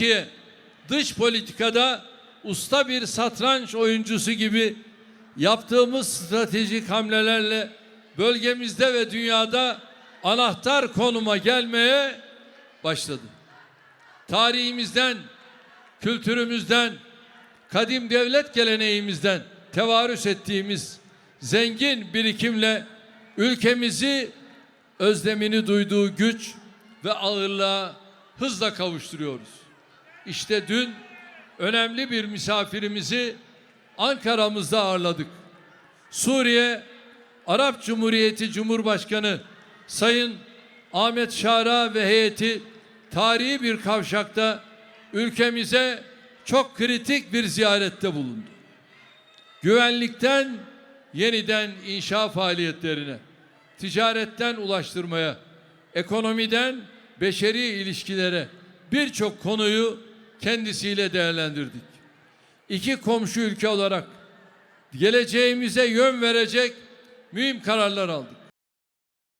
Türkiye dış politikada usta bir satranç oyuncusu gibi yaptığımız stratejik hamlelerle bölgemizde ve dünyada anahtar konuma gelmeye başladı. Tarihimizden, kültürümüzden, kadim devlet geleneğimizden tevarüs ettiğimiz zengin birikimle ülkemizi özlemini duyduğu güç ve ağırlığa hızla kavuşturuyoruz. İşte dün önemli bir misafirimizi Ankara'mızda ağırladık. Suriye Arap Cumhuriyeti Cumhurbaşkanı Sayın Ahmet Şara ve heyeti tarihi bir kavşakta ülkemize çok kritik bir ziyarette bulundu. Güvenlikten yeniden inşa faaliyetlerine, ticaretten ulaştırmaya, ekonomiden beşeri ilişkilere birçok konuyu kendisiyle değerlendirdik. İki komşu ülke olarak geleceğimize yön verecek mühim kararlar aldık.